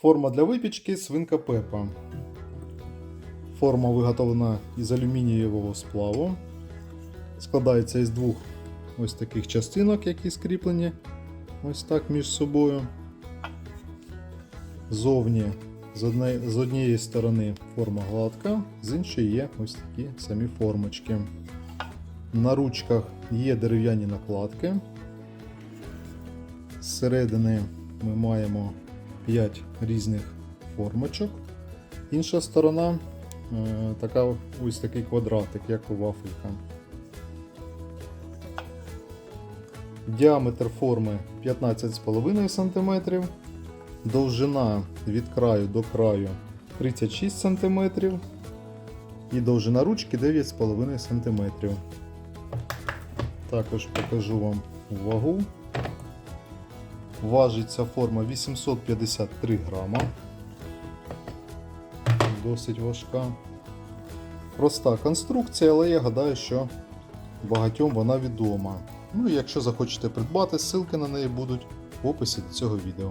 Форма для випічки свинка Пепа. Форма виготовлена із алюмінієвого сплаву. Складається із двох ось таких частинок, які скріплені ось так між собою. Зовні з, однієї сторони форма гладка, з іншої є ось такі самі формочки. На ручках є дерев'яні накладки. Зсередини ми маємо 5 різних формочок. Інша сторона е, така, ось такий квадратик, як у вафелька. Діаметр форми 15,5 см, довжина від краю до краю 36 см і довжина ручки 9,5 см. Також покажу вам вагу. Важить ця форма 853 грама. Досить важка. Проста конструкція, але я гадаю, що багатьом вона відома. Ну і якщо захочете придбати, ссылки на неї будуть в описі до цього відео.